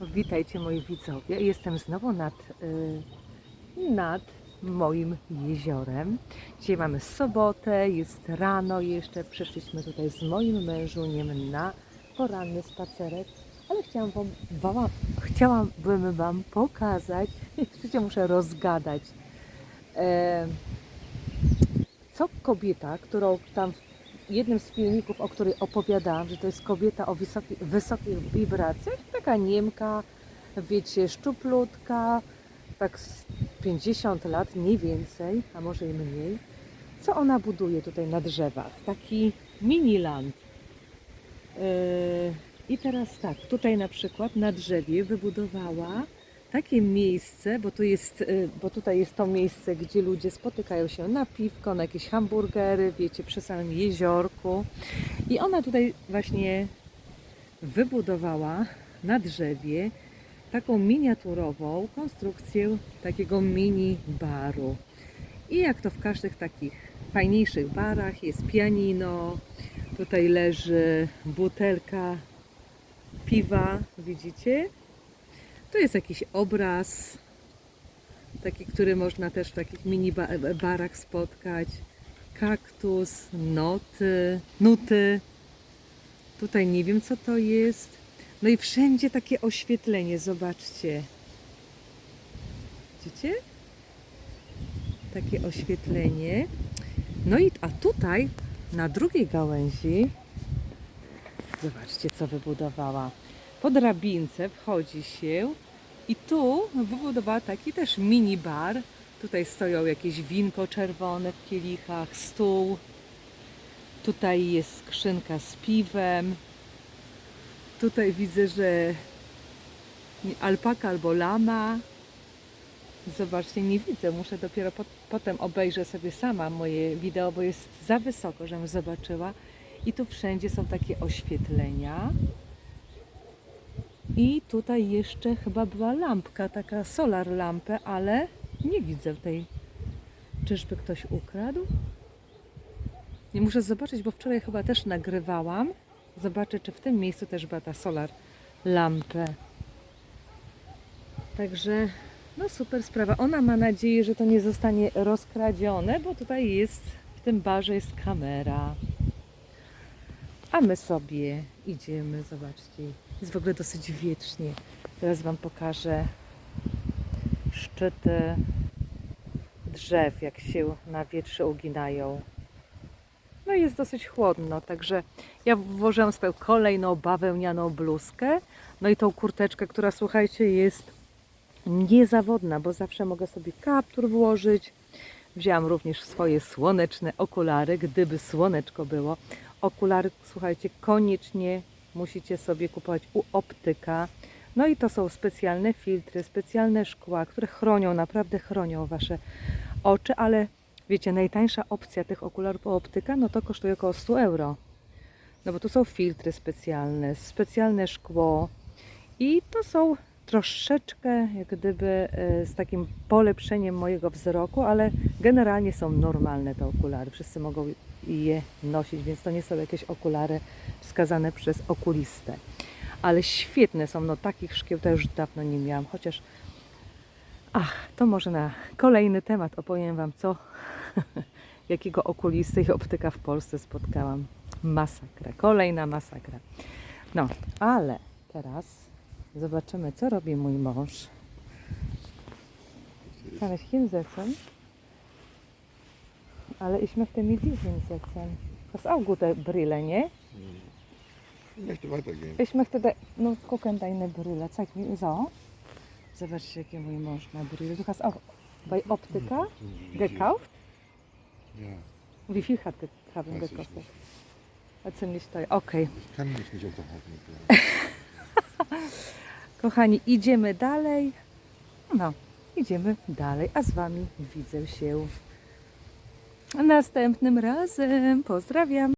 Witajcie moi widzowie. Jestem znowu nad, y, nad moim jeziorem. Dzisiaj mamy sobotę, jest rano jeszcze. Przyszliśmy tutaj z moim mężuniem na poranny spacerek, ale chciałam wam, wam, chciałabym Wam pokazać, jeszcze muszę rozgadać, e, co kobieta, którą tam jednym z filmików, o której opowiadałam, że to jest kobieta o wysoki, wysokich wibracjach, taka Niemka, wiecie, szczuplutka, tak z 50 lat, mniej więcej, a może i mniej. Co ona buduje tutaj na drzewach? Taki miniland. Yy, I teraz tak, tutaj na przykład na drzewie wybudowała takie miejsce, bo, tu jest, y, bo tutaj jest to miejsce, gdzie ludzie spotykają się na piwko, na jakieś hamburgery, wiecie, przy samym jeziorku. I ona tutaj właśnie wybudowała na drzewie taką miniaturową konstrukcję takiego mini baru. I jak to w każdych takich fajniejszych barach jest pianino, tutaj leży butelka piwa, widzicie? To jest jakiś obraz, taki, który można też w takich mini ba- barach spotkać. Kaktus, noty, nuty. Tutaj nie wiem, co to jest. No i wszędzie takie oświetlenie, zobaczcie. Widzicie? Takie oświetlenie. No i a tutaj na drugiej gałęzi zobaczcie, co wybudowała. Po drabince wchodzi się i tu wybudowała taki też mini bar. Tutaj stoją jakieś winko czerwone w kielichach, stół. Tutaj jest skrzynka z piwem. Tutaj widzę, że alpaka albo lama. Zobaczcie, nie widzę. Muszę dopiero po, potem obejrzę sobie sama moje wideo, bo jest za wysoko, żebym zobaczyła. I tu wszędzie są takie oświetlenia. I tutaj jeszcze chyba była lampka, taka solar lampę, ale nie widzę tej. Czyżby ktoś ukradł? Nie muszę zobaczyć, bo wczoraj chyba też nagrywałam. Zobaczę, czy w tym miejscu też była ta solar lampę. Także, no super sprawa. Ona ma nadzieję, że to nie zostanie rozkradzione, bo tutaj jest, w tym barze jest kamera. A my sobie idziemy, zobaczcie. Jest w ogóle dosyć wiecznie. Teraz Wam pokażę szczyty drzew, jak się na wietrze uginają. No i jest dosyć chłodno, także ja włożyłam swoją kolejną bawełnianą bluzkę, no i tą kurteczkę, która słuchajcie jest niezawodna, bo zawsze mogę sobie kaptur włożyć. Wzięłam również swoje słoneczne okulary, gdyby słoneczko było. Okulary, słuchajcie, koniecznie musicie sobie kupować u optyka. No i to są specjalne filtry, specjalne szkła, które chronią, naprawdę chronią Wasze oczy, ale wiecie, najtańsza opcja tych okularów u optyka, no to kosztuje około 100 euro. No bo tu są filtry specjalne, specjalne szkło i to są troszeczkę jak gdyby e, z takim polepszeniem mojego wzroku, ale generalnie są normalne te okulary. Wszyscy mogą je nosić, więc to nie są jakieś okulary wskazane przez okulistę. Ale świetne są, no takich szkieł to już dawno nie miałam, chociaż ach, to może na kolejny temat opowiem Wam, co jakiego okulisty i optyka w Polsce spotkałam. Masakra, kolejna masakra. No, ale teraz zobaczymy, co robi mój mąż. Kan ich hinsetzen? Ale ich möchte mit dir hinsetzen. Das ist auch gute Brille, nie? Ich möchte weitergehen. Ich möchte da, no gucken deine Brille. Zeig mi, so. Zobaczcie, jakie mój mąż ma brille. Du hast auch bei Optyka gekauft? Ja, Wie viel hat haben gekostet? ziemlich teuer. Okay. Ich kann mich nicht unterhalten. Kochani, idziemy dalej. No, idziemy dalej, a z Wami widzę się następnym razem. Pozdrawiam.